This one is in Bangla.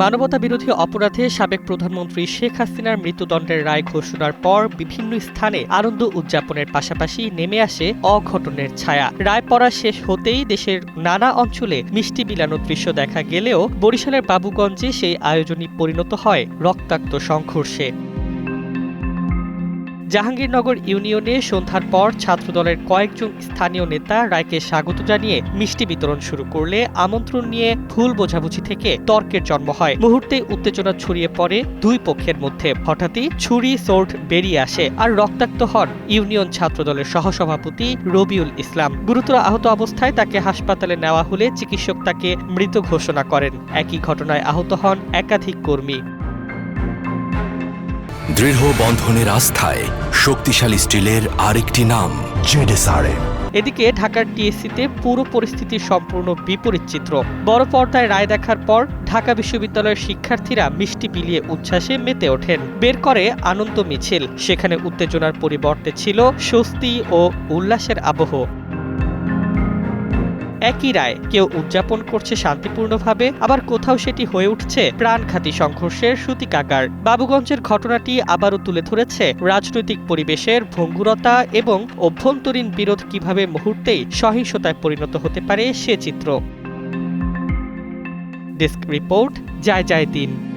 মানবতা বিরোধী অপরাধে সাবেক প্রধানমন্ত্রী শেখ হাসিনার মৃত্যুদণ্ডের রায় ঘোষণার পর বিভিন্ন স্থানে আনন্দ উদযাপনের পাশাপাশি নেমে আসে অঘটনের ছায়া। রায় পড়া শেষ হতেই দেশের নানা অঞ্চলে মিষ্টি বিলানো দৃশ্য দেখা গেলেও বরিশালের বাবুগঞ্জে সেই আয়োজনই পরিণত হয় রক্তাক্ত সংঘর্ষে। জাহাঙ্গীরনগর ইউনিয়নে সন্ধ্যার পর ছাত্রদলের কয়েকজন স্থানীয় নেতা রায়কে স্বাগত জানিয়ে মিষ্টি বিতরণ শুরু করলে আমন্ত্রণ নিয়ে ভুল বোঝাবুঝি থেকে তর্কের জন্ম হয়। মুহূর্তে উত্তেজনা ছড়িয়ে পড়ে দুই পক্ষের মধ্যে। হঠাৎই ছুরি সোর্ট বেরিয়ে আসে আর রক্তাক্ত হন ইউনিয়ন ছাত্রদলের সহসভাপতি রবিউল ইসলাম। গুরুতর আহত অবস্থায় তাকে হাসপাতালে নেওয়া হলে চিকিৎসক তাকে মৃত ঘোষণা করেন। একই ঘটনায় আহত হন একাধিক কর্মী। দৃঢ় বন্ধনের আস্থায় শক্তিশালী স্টিলের আরেকটি নাম, জেডেসআরএম। এদিকে ঢাকার টিএসসিতে পুরো পরিস্থিতির সম্পূর্ণ বিপরীত চিত্র। বড় পর্দায় রায় দেখার পর ঢাকা বিশ্ববিদ্যালয়ের শিক্ষার্থীরা মিষ্টি বিলিয়ে উচ্ছ্বাসে মেতে ওঠেন। বের করে আনন্দ মিছিল, সেখানে উত্তেজনার পরিবর্তে ছিল স্বস্তি ও উল্লাসের আবহ। একই রায়। কেউ উদযাপন করছে শান্তিপূর্ণভাবে, আবার কোথাও সেটি হয়ে উঠছে প্রাণঘাতী সংঘর্ষের সূতিকাগার। বাবুগঞ্জের ঘটনাটি আবারও তুলে ধরেছে রাজনৈতিক পরিবেশের ভঙ্গুরতা এবং অভ্যন্তরীণ বিরোধ কীভাবে মুহূর্তেই সহিংসতায় পরিণত হতে পারে সে চিত্র। ডেস্ক রিপোর্ট যায় যায় দিন।